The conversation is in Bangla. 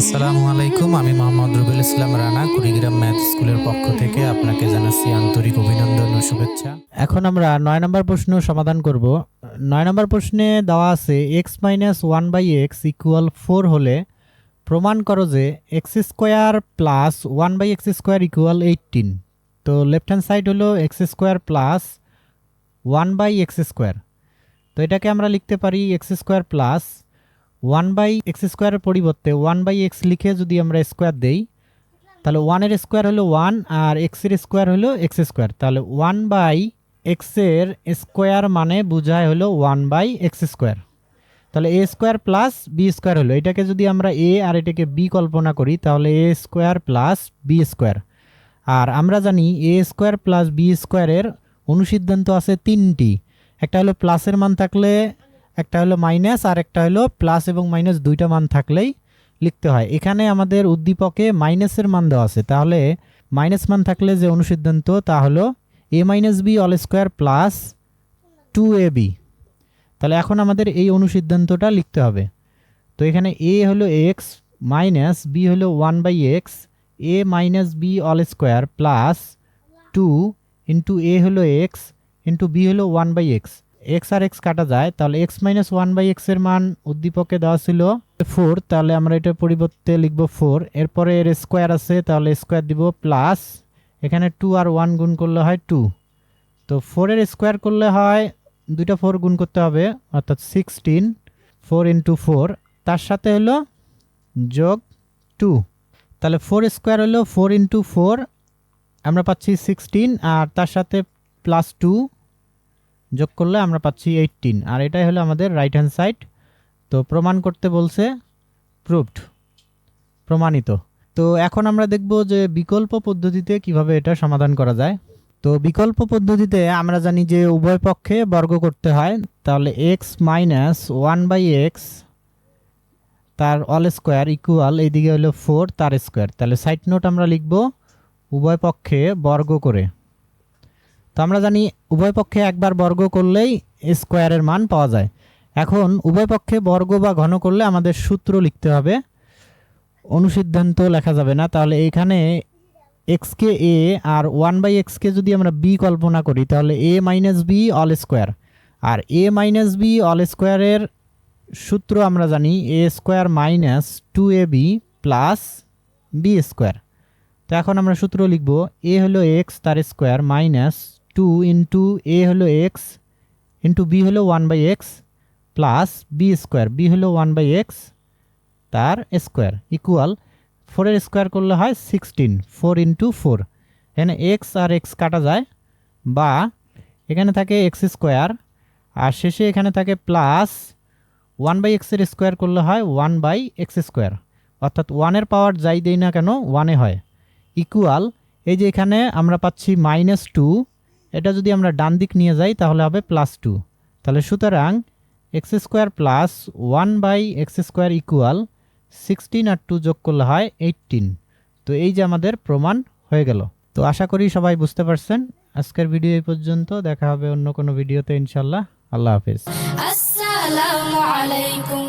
আসসালামু আলাইকুম, আমি মোহাম্মদ রুবেল ইসলাম রানা, কুড়িগ্রাম ম্যাথ স্কুলের পক্ষ থেকে আপনাকে জানাচ্ছি আন্তরিক অভিনন্দন ও শুভেচ্ছা। এখন আমরা নয় নম্বর প্রশ্ন সমাধান করব। নয় নম্বর প্রশ্নে দেওয়া আছে x minus one by x equal four হলে প্রমাণ করো যে x square plus one by x square equal eighteen তো লেফট হ্যান্ড সাইড হলো x square plus one by x square তো এটাকে আমরা লিখতে পারি x square plus one by x স্কোয়ারের পরিবর্তে ওয়ান বাই এক্স লিখে যদি আমরা স্কোয়ার দেই, তাহলে ওয়ানের স্কোয়ার হলো ওয়ান আর এক্সের স্কোয়ার হলো এক্স স্কোয়ার তাহলে ওয়ান বাই এক্সের স্কোয়ার মানে বোঝায় হলো ওয়ান বাই এক্স স্কোয়ার তাহলে a square plus b square হলো। এটাকে যদি আমরা এ আর এটাকে বি কল্পনা করি, তাহলে a square plus b square আর আমরা জানি এ স্কোয়ার প্লাস বি স্কোয়ারের অনুসিদ্ধান্ত আছে তিনটি। একটা হলো প্লাসের মান থাকলে একটা হলো মাইনাস আর একটা হলো প্লাস এবং মাইনাস দুইটা মান থাকলেই লিখতে হয়। এখানে আমাদের উদ্দীপকে মাইনাসের মান দেওয়া আছে। তাহলে মাইনাস মান থাকলে যে অনুসিদ্ধান্ত, তা হলো a minus b all square plus two a b তাহলে এখন আমাদের এই অনুসিদ্ধান্তটা লিখতে হবে। তো এখানে এ হলো এক্স মাইনাস বি হলো one by x a minus b all square plus two into a হলো এক্স ইন্টু বি হলো ওয়ান বাই এক্স এক্স আর এক্স কাটা যায়, তাহলে এক্স মাইনাস ওয়ান বাই এক্সের মান উদ্দীপকে দেওয়া ছিল ফোর তাহলে আমরা এটার পরিবর্তে লিখব ফোর এরপরে এর স্কোয়ার আছে, তাহলে স্কোয়ার দিব প্লাস এখানে টু আর ওয়ান গুণ করলে হয় টু তো ফোরের স্কোয়ার করলে হয়, দুইটা ফোর গুণ করতে হবে, অর্থাৎ সিক্সটিন ফোর ইন্টু ফোর তার সাথে হলো যোগ টু তাহলে ফোর স্কোয়ার হলো ফোর ইন্টু ফোর আমরা পাচ্ছি সিক্সটিন আর তার সাথে প্লাস টু যোগ করলে আমরা পাচ্ছি এইটিন আর এটাই হলো আমাদের রাইট হ্যান্ড সাইড তো প্রমাণ করতে বলছে প্রুভড প্রমাণিত। তো এখন আমরা দেখব যে বিকল্প পদ্ধতিতে কীভাবে এটা সমাধান করা যায়। তো বিকল্প পদ্ধতিতে আমরা জানি যে উভয় পক্ষে বর্গ করতে হয়, তাহলে x minus one by x তার অল স্কোয়ার ইকুয়াল এইদিকে হলো ফোর তার স্কোয়ার তাহলে সাইড নোট আমরা লিখব উভয় পক্ষে বর্গ করে। তো আমরা জানি উভয় পক্ষে একবার বর্গ করলেই স্কোয়ারের মান পাওয়া যায়। এখন উভয় পক্ষে বর্গ বা ঘন করলে আমাদের সূত্র লিখতে হবে। অনুসিদ্ধান্ত লেখা যাবে না। তাহলে এইখানে এক্সকে এ আর ওয়ান বাই এক্সকে যদি আমরা বি কল্পনা করি, তাহলে a minus b all square R a minus b all স্কোয়ারের সূত্র আমরা জানি a square minus two a b plus b square তো এখন আমরা সূত্র লিখব এ হলো এক্স তার square minus two into a হলো এক্স ইন্টু বি হলো one by x plus b square b হলো ওয়ান বাই এক্স তার স্কোয়ার ইকুয়াল ফোরের স্কোয়ার করলে হয় সিক্সটিন ফোর ইন্টু ফোর এখানে এক্স আর এক্স কাটা যায়, বা এখানে থাকে এক্স স্কোয়ার আর শেষে এখানে থাকে প্লাস ওয়ান বাই এক্সের স্কোয়ার করলে হয় ওয়ান বাই এক্স স্কোয়ার অর্থাৎ ওয়ানের পাওয়ার যাই দেই না কেন ওয়ানে হয়। ইকুয়াল এই যে এখানে আমরা পাচ্ছি মাইনাস টু এটা যদি আমরা ডান দিক নিয়ে যাই, তাহলে হবে প্লাস টু তাহলে সুতরাং x square plus one by x square equal sixteen R two যোগ করলে হয় এইটটিন তো এই যে আমাদের প্রমাণ হয়ে গেল। তো আশা করি সবাই বুঝতে পারছেন। আজকের ভিডিও এই পর্যন্ত। দেখা হবে অন্য কোনো ভিডিওতে ইনশাল্লাহ আল্লাহ হাফিজ। আসসালামু আলাইকুম।